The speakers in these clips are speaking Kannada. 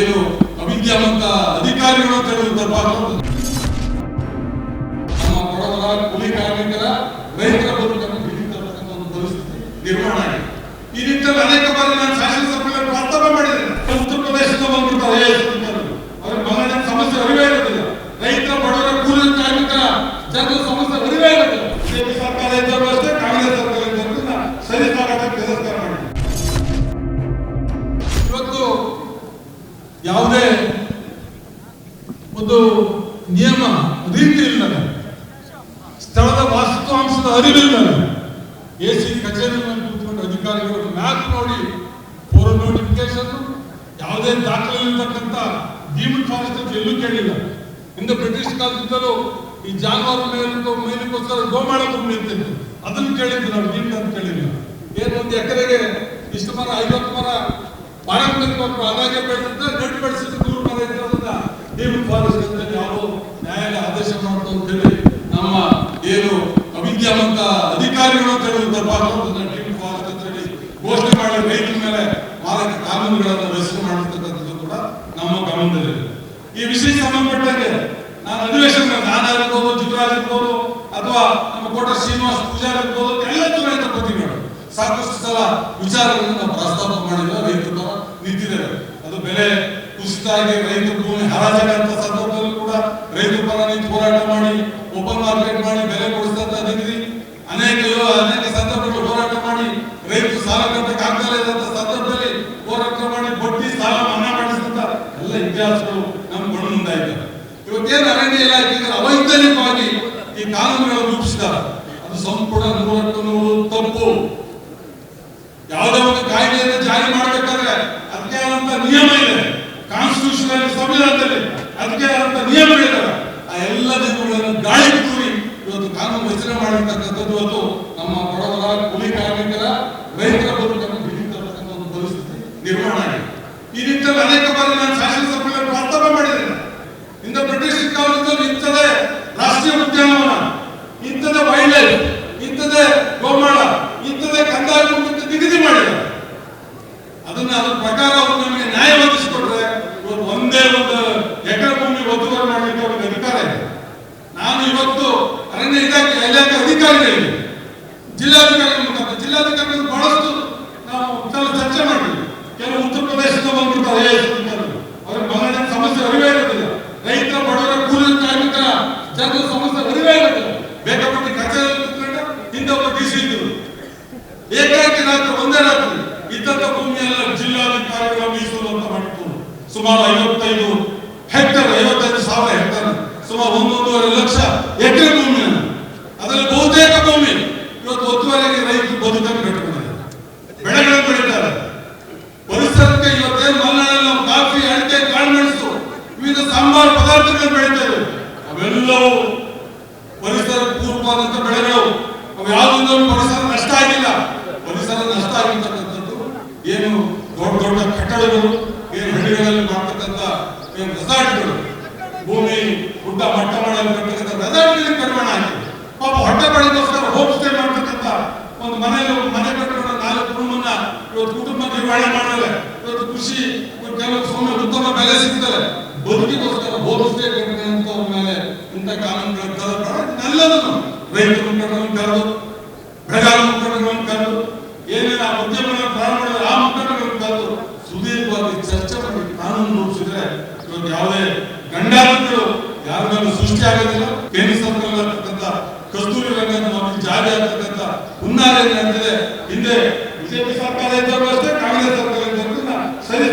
ಏನು ಅವಿದ್ಯಾವಂತ ಅಧಿಕಾರಿಗಳು ಅಂತ ನಮ್ಮ ಕೊಡವರ ಕೂಲಿ ಕಾರ್ಮಿಕರ, ರೈತರ ಬದುಕನ್ನು ಒಂದು ಪರಿಸ್ಥಿತಿ ನಿರ್ಮಾಣ ಆಗಿದೆ. ಈ ನಿಟ್ಟಿನಲ್ಲಿ ಅನೇಕ ಬಾರಿ ನಾನು ಪ್ರಸ್ತಾಪ ಮಾಡಿದ್ದೇನೆ. ಉತ್ತರ ಪ್ರದೇಶದ ಅವ್ರ ಸಮಸ್ಯೆ ಅರಿವೇ ಇರೋದಿಲ್ಲ. ರೈತರ ಬಡವರ ಕೂಲಿ ಕಾರ್ಮಿಕರ ಜನರ ಸಮಸ್ಯೆ ಯಾವುದೇ ಒಂದು ನಿಯಮ, ರೀತಿ ಇಲ್ಲದೆ, ಸ್ಥಳದ ವಾಸ್ತವಾಂಶದ ಅರಿವಿಲ್ಲದೆ ಎ ಸಿ ಕಚೇರಿಯಲ್ಲಿ ಕೂತ್ಕೊಂಡು ಅಧಿಕಾರಿಗಳು ಮ್ಯಾಪ್ ನೋಡಿ ಫೋರ್ ನೋಟಿಫಿಕೇಶನ್ ಯಾವುದೇ ದಾಖಲೆ ಇರತಕ್ಕಂತ ಡೀಮ್ಡ್ ಫಾರೆಸ್ಟ್ ಅಂತ ಎಲ್ಲೂ ಕೇಳಿಲ್ಲ. ಇಂದು ಬ್ರಿಟಿಷ್ ಕಾಲದಿಂದಲೂ ಈ ಜಾನುವಾರು ಮೇಲು ಮೇಲಿಗೋಸ್ಕರ ಗೋಮಾಳ ಭೂಮಿ ಅಂತಿತ್ತು ಅದನ್ನು ಕೇಳಿದ್ವಿ ನಾವು ಡೀಮ್ಡ್ ಅಂತ ಕೇಳಿಲ್ಲ. ಏನು ಒಂದು ಎಕರೆಗೆ ಇಷ್ಟು ಮರ, ಐವತ್ತು ಮರ ಪಾರಂಪರಿಕ ಬೆಳೆದಿದ್ದ ನ್ಯಾಯಾಲಯ ಆದೇಶ ಮಾಡ್ತು ಅಂತ ಹೇಳಿ ನಮ್ಮ ಏನು ಅವಿದ್ಯಾವಂತ ಅಧಿಕಾರಿಗಳು ಅಂತ ಫಾರೆಸ್ಟ್ ಅಂತ ಹೇಳಿ ಘೋಷಣೆ ಮಾಡಿ ಮೇಲೆ ಮಾರಕ ಕಾನೂನುಗಳನ್ನು ರಚನೆ ಮಾಡಿರ್ತಕ್ಕಂಥದ್ದು ಕೂಡ ನಮ್ಮ ಗಮನದಲ್ಲಿದೆ. ಈ ವಿಷಯ ಸಂಬಂಧಪಟ್ಟಂಗೆ ನಾನು ಅಧಿವೇಶನ ನಾನು ಇರ್ಬೋದು ಜುಗರಾಜ್ ಅಥವಾ ನಮ್ಮ ಕೋಟ ಶ್ರೀನಿವಾಸ ಪೂಜಾರಿ ಎಲ್ಲ ಚುನಾಯಿತ ಪ್ರತಿಗಳು ಸಾಕಷ್ಟು ಸಲ ವಿಚಾರಗಳನ್ನು ಪ್ರಸ್ತಾಪ ಮಾಡಿದ ರೈತರ ಬೆಲೆ ಕುಸಿತ ಆಗಿ ರೈತರ ಭೂಮಿ ಹರಾಜಾಗಂತ ಸಂದರ್ಭದಲ್ಲೂ ಕೂಡ ರೈತ ಪರ ನಿಂತು ಹೋರಾಟ ಮಾಡಿ ಓಪನ್ ಮಾರ್ಕೆಟ್ ಮಾಡಿ, ಬೆಲೆ ಕೊಡಿಸಿದಂತ ಅಧಿಕಾರಿ ಅನೇಕ ಅನೇಕ ಸಂದರ್ಭಗಳು ಹೋರಾಟ ಮಾಡಿ, ರೈತರು ಸಾಲ ಕಟ್ಟಕ್ಕೆ ಆಗ್ತಾ ಇದ್ದಂತ ಸಂದರ್ಭದಲ್ಲಿ ಹೋರಾಟ ಮಾಡಿ, ಬಡ್ಡಿ, ಸಾಲ ಮನ್ನಾ ಮಾಡಿಸಿದಂತ ಎಲ್ಲ ಇತಿಹಾಸಗಳು ನಮ್ಮ ಗುಣ ಮುಂದಾಯಿತು ಇವತ್ತೇನು ಅರಣ್ಯ ಇಲಾಖೆ ಅವೈಜ್ಞಾನಿಕವಾಗಿ ಈ ಕಾನೂನುಗಳನ್ನು ರೂಪಿಸಿದ್ದಾರೆ. ಅದು ಸಂಪೂರ್ಣ ನೂರಕ್ಕೂ ನೂರು ತಪ್ಪು. ಯಾವುದೇ ಒಂದು ಕಾಯ್ದೆಯನ್ನು ಜಾರಿ ಮಾಡಬೇಕಾದ್ರೆ ಅದಕ್ಕೆ ನಿಯಮ ಇದೆ. ಸಂವಿಧಾನದಲ್ಲಿ ಅದಕ್ಕೆ ನಿಯಮಗಳಿದ್ದಾವೆ ಆ ಎಲ್ಲ ನಿಯಮಗಳನ್ನು ಗಾಳಿ ಕೂಡಿ ಇವತ್ತು ಕಾನೂನು ರಚನೆ ಮಾಡಿರ್ತಕ್ಕಂಥದ್ದು ಅದು ನಮ್ಮ ಬಡವರ ಕೂಲಿ ರೈತರ ಬದುಕನ್ನು ಹಿಡಿತಕ್ಕಂಥ ಒಂದು ಪರಿಸ್ಥಿತಿ ನಿರ್ಮಾಣ ಆಗಿದೆ ಈ ನಿಟ್ಟಿನಲ್ಲಿ ಅನೇಕ ಬಾರಿ ನಾನು ಶಾಸನಸಭೆಯಲ್ಲಿ ಪ್ರಸ್ತಾಪ ಮಾಡಿದ್ದೇನೆ ಇಂದ ಬ್ರಿಟಿಷ್ ಕಾಲದಲ್ಲಿ ಇಂಥದೇ ರಾಷ್ಟ್ರೀಯ ಉದ್ಯಾನವನ ಇಂಥದೇ ವೈಲ್ಡ್ ಲೈಫ್ ಇಂಥದೇ ಗೋಮಾಳ ಇಂಥದೇ ಕಂದಾಯ ಭೂಮಿ ಅಂತ ನಿಗದಿ ಮಾಡಿದ್ದಾರೆ ಅದನ್ನ ಅದ್ರ ಪ್ರಕಾರ ಅವರು ನಮಗೆ ನ್ಯಾಯ ಒದಗಿಸಿಕೊಟ್ರೆ ಇವತ್ತು ಒಂದೇ ಒಂದು ಎಕರೆ ಭೂಮಿ ಒತ್ತುವರಿ ಮಾಡಲಿಕ್ಕೆ ಅವ್ರಿಗೆ ಅಧಿಕಾರ ಇದೆ ನಾನು ಇವತ್ತು ಅರಣ್ಯ ಇಲಾಖೆ ಇಲಾಖೆ ಅಧಿಕಾರಿಗಳಿಗೆ ಜಿಲ್ಲಾಧಿಕಾರಿಗಳ ಮುಖಾಂತರ ಜಿಲ್ಲಾಧಿಕಾರಿಗಳು ಬಹಳಷ್ಟು ನಾವು ಚರ್ಚೆ ಮಾಡಿದ್ವಿ. ಕೆಲವು ಉತ್ತರ ಪ್ರದೇಶದ ಬಂದ್ಬಿಡ್ತಾರೆ ಅವ್ರಿಗೆ ಮಗನ ಸಮಸ್ಯೆ ಅರಿವೇ ಇರೋದಿಲ್ಲ. ರೈತರ ಬಡವರ ಕೂಲಿ ಕಾರ್ಮಿಕರ ಜನರ ಸಮಸ್ಯೆ ಅರಿವೇ ಇರೋದಿಲ್ಲ. ಬೇಕಾಪಟ್ಟಿ ಕಚೇರಿ ಹಿಂದೆ ಒಬ್ಬ ಡಿ ಸಿ ಇದ್ರು ಏಕಾಏಕಿ ರಾತ್ರಿ ಒಂದೇ ರಾತ್ರಿ ಇದ್ದಂತ ಭೂಮಿಯೆಲ್ಲ ಜಿಲ್ಲಾಧಿಕಾರಿಗಳ ಮೀಸಲು ಅಂತ ಮಾಡಿತ್ತು. ಸುಮಾರು ಐವತ್ತೈದು ಹೆಕ್ಟರ್, ಐವತ್ತೈದು ಸಾವಿರ ಹೆಕ್ಟರ್, ಸುಮಾರು ಒಂದೊಂದೂವರೆ ಲಕ್ಷ ಎಕರೆ ಭೂಮಿಯನ್ನು. ಅದರಲ್ಲಿ ಬಹುತೇಕ ಭೂಮಿ ಇವತ್ತು ಒತ್ತುವರೆಗೆ ರೈತರು ಬದುಕನ್ನು ಕಟ್ಟಿಕೊಂಡಿದ್ದಾರೆ ಬೆಳೆಗಳನ್ನು ಬೆಳೀತಾರೆ. ಪರಿಸರಕ್ಕೆ ಇವತ್ತೇನು ನಾವು ಕಾಫಿ ಅಡಿಕೆ ಕಾಳುಮೆಣಸು, ವಿವಿಧ ಸಾಂಬಾರು ಪದಾರ್ಥಗಳನ್ನು ಬೆಳೀತಾರೆ ಅವೆಲ್ಲವೂ ಪರಿಸರ ಪೂರ್ವವಾದಂತ ಬೆಳೆಗಳು. ಅವು ಯಾವುದೊಂದು ಪರಿಸರ ನಷ್ಟ ಆಗಿಲ್ಲ. ಪರಿಸರ ನಷ್ಟ ಆಗಿರ್ತಕ್ಕಂಥದ್ದು ಏನು ದೊಡ್ಡ ದೊಡ್ಡ ಕಟ್ಟಡಗಳು, ಏನು ಹಳ್ಳಿಗಳಲ್ಲಿ ಮಾಡ್ತಕ್ಕಂಥ ಏನು ರೆಸಾರ್ಟ್ಗಳು ಭೂಮಿ, ಗುಡ್ಡ ಮಟ್ಟ ಮಾಡಲು ಕಟ್ಟಕ್ಕಂಥ ರೆಸಾರ್ಟ್ಗಳಿಗೆ ಕಡಿವಾಣ ಆಗಿದೆ. ಪಾಪ ಹೊಟ್ಟೆ ಬಳಿಗೋಸ್ಕರ ಹೋಮ್ ಸ್ಟೇ ಮಾಡ್ತಕ್ಕಂಥ ಒಂದು ಮನೆಯಲ್ಲಿ ಒಂದು ಮನೆ ಕಟ್ಟಡ ನಾಲ್ಕು ರೂಮನ್ನ ಇವತ್ತು ಕುಟುಂಬ ನಿರ್ವಹಣೆ ಮಾಡಲ್ಲ ಇವತ್ತು ಕೃಷಿ ಕೆಲವು ಸ್ವಾಮಿ ಉತ್ತಮ ಬೆಲೆ ಸಿಗ್ತದೆ. ಬದುಕಿಗೋಸ್ಕರ ಹೋಮ್ ಸ್ಟೇ ಕಟ್ಟುವಂತವ್ರ ಮೇಲೆ ಇಂಥ ಕಾನೂನುಗಳು ತರಬೇಡ ಎಲ್ಲದನ್ನು ರೈತ ಮುಖಂಡರನ್ನು ಕರೆದು ಪ್ರಜಾ ಮುಖಂಡರನ್ನು ಕರೆದು, ಏನೇನು ಆ ಉದ್ಯಮಗಳನ್ನು ಪ್ರಾರಂಭ ಆ ಮುಖಂಡರನ್ನು ಕರೆದು ಸುದೀರ್ಘವಾಗಿ ಚರ್ಚೆ ಮಾಡಿ ಕಾನೂನು ರೂಪಿಸಿದ್ರೆ ಇವತ್ತು ಯಾವುದೇ ಗಂಡಾಂತಗಳು ಯಾರ ಮೇಲೂ ಸೃಷ್ಟಿ ಆಗೋದಿಲ್ಲ. ಕಸ್ತೂರಿ ರಂಗನ ಜಾರಿ ಆಗ್ತಕ್ಕಂಥ ಹುನ್ನಾರ ಏನಾಗ್ತದೆ ಹಿಂದೆ ಬಿಜೆಪಿ ಸರ್ಕಾರ ಇದ್ದರೂ ಅಷ್ಟೇ, ಕಾಂಗ್ರೆಸ್ ಸರ್ಕಾರ ಇದ್ದರೂ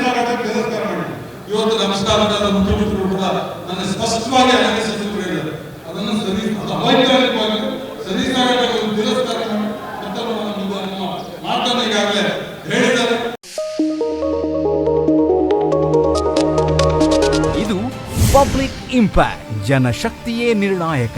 ಮಾಡಕ್ಕೆ ತಿರಸ್ಕಾರ ಮಾಡಿ ಇವತ್ತು ನಮಸ್ಕಾರದ ಮುಖ್ಯಮಂತ್ರಿಗಳು ಕೂಡ ನನ್ನ ಸ್ಪಷ್ಟವಾಗಿ ಅನೇಕ ಹೇಳಿದ್ದಾರೆ. ಅದನ್ನು ಸರಿ, ಅದು ಅವೈಜ್ಞಾನಿಕವಾಗಿ ಸರಿಸಾಗದ ತಿರಸ್ಕಾರ ಮಾಡಿ ಅಂತ ನಮ್ಮ ನಮ್ಮ ಮಾತನ್ನು ಈಗಾಗಲೇ ಹೇಳಿದ್ದಾರೆ. ಪಬ್ಲಿಕ್ ಇಂಪ್ಯಾಕ್ಟ್, ಜನಶಕ್ತಿಯೇ ನಿರ್ಣಾಯಕ.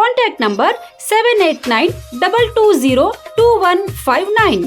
contact number seven eight nine double two zero two one five nine